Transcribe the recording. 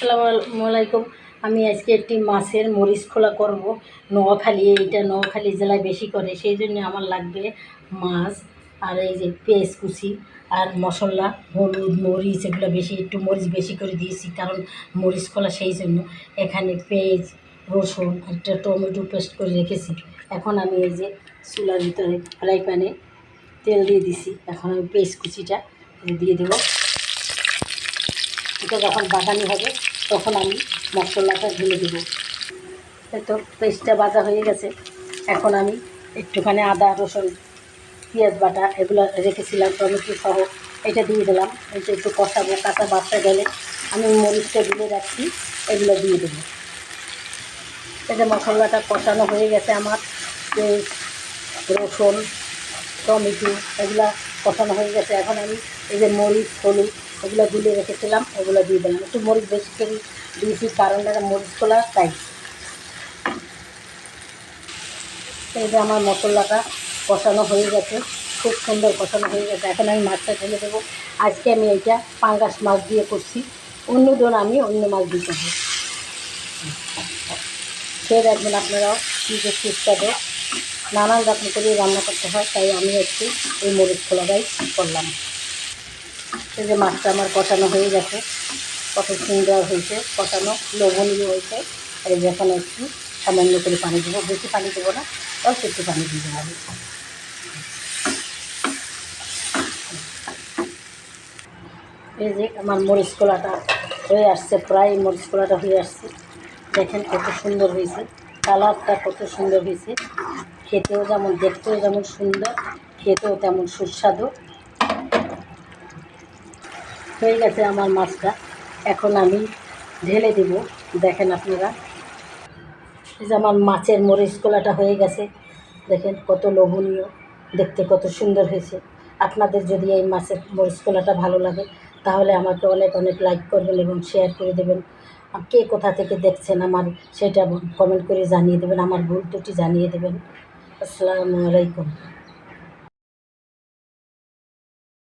আসসালামু আলাইকুম। আমি আজকে একটি মাছের মরিচ খোলা করব। নোয়াখালী, এইটা নোয়াখালী জেলায় বেশি করে, সেই জন্য আমার লাগবে মাছ আর এই যে পেঁয়াজ কুচি আর মশলা, হলুদ, মরিচ, এগুলো বেশি, একটু মরিচ বেশি করে দিয়েছি কারণ মরিচ খোলা সেই জন্য। এখানে পেঁয়াজ, রসুন একটা টমেটো পেস্ট করে রেখেছি। এখন আমি এই যে চুলার ভিতরে ফ্রাই প্যানে তেল দিয়ে দিছি। এখন আমি পেঁয়াজ কুচিটা দিয়ে দেবো। এটা যখন বাগানি হবে, তখন আমি মশলাটা ঢেলে দেবো। তো পেস্টটা ভাজা হয়ে গেছে। এখন আমি একটুখানি আদা, রসুন, পেঁয়াজ বাটা এগুলো রেখেছিলাম, টমেটো সহ। এটা দিয়ে দিলাম। এটা একটু কষাবো, কাঁচা বাচ্চা গেলে আমি মরিচটা দিলে রাখছি, এগুলো দিয়ে দেবো। এটা মশলাটা কষানো হয়ে গেছে আমার। পেস্ট রসুন, টমেটো, এগুলো কষানো হয়ে গেছে। এখন আমি এই যে মরিচ, হলুদ এগুলো গুলিয়ে রেখেছিলাম ওগুলো দিয়ে দিলাম। একটু মরিচ বেশি করে দিয়েছি, কারণ এটা মরিচ কলা, তাই। এই যে আমার মশলাটা কষানো হয়ে গেছে, খুব সুন্দর কষানো হয়ে গেছে। এখন আমি মাছটা ঢেলে দেবো। আজকে আমি এইটা পাঙ্গাস মাছ দিয়ে করছি। অন্য দিন আমি অন্য মাছ দিতে হবে। খেয়ে দেখবেন আপনারাও কী যে সুস্বাদু। নানান রকম করে রান্না করতে হয়, তাই আমি একটু এই মরিচ খোলাটাই করলাম। এই যে মাছটা আমার কষানো হয়ে গেছে। কত সুন্দর হয়েছে, কষানো লবণীয় হয়েছে। এই যে এখন একটু সামান্য করে পানি দেবো। বেশি পানি দেবো না, অল্প একটু পানি দেবো আমি। এই যে আমার মরিচ কলাটা হয়ে আসছে, প্রায় মরিচ কলাটা হয়ে আসছে। দেখেন কত সুন্দর হয়েছে, কালারটা কত সুন্দর হয়েছে। খেতেও যেমন, দেখতেও যেমন সুন্দর, খেতেও তেমন সুস্বাদু। হয়ে গেছে আমার মাছটা। এখন আমি ঢেলে দেব। দেখেন আপনারা। এই যে আমার মাছের মরিচ কলাটা হয়ে গেছে। দেখেন কত লোভনীয়। দেখতে কত সুন্দর হয়েছে। আপনাদের যদি এই মাছের মরিচ কলাটা ভালো লাগে, তাহলে আমাকে অনেক অনেক লাইক করবেন এবং শেয়ার করে দেবেন। কে কোথা থেকে দেখছেন আমার, সেটা কমেন্ট করে জানিয়ে দেবেন। আমার ভুল ত্রুটি জানিয়ে দেবেন। আসসালামু আলাইকুম।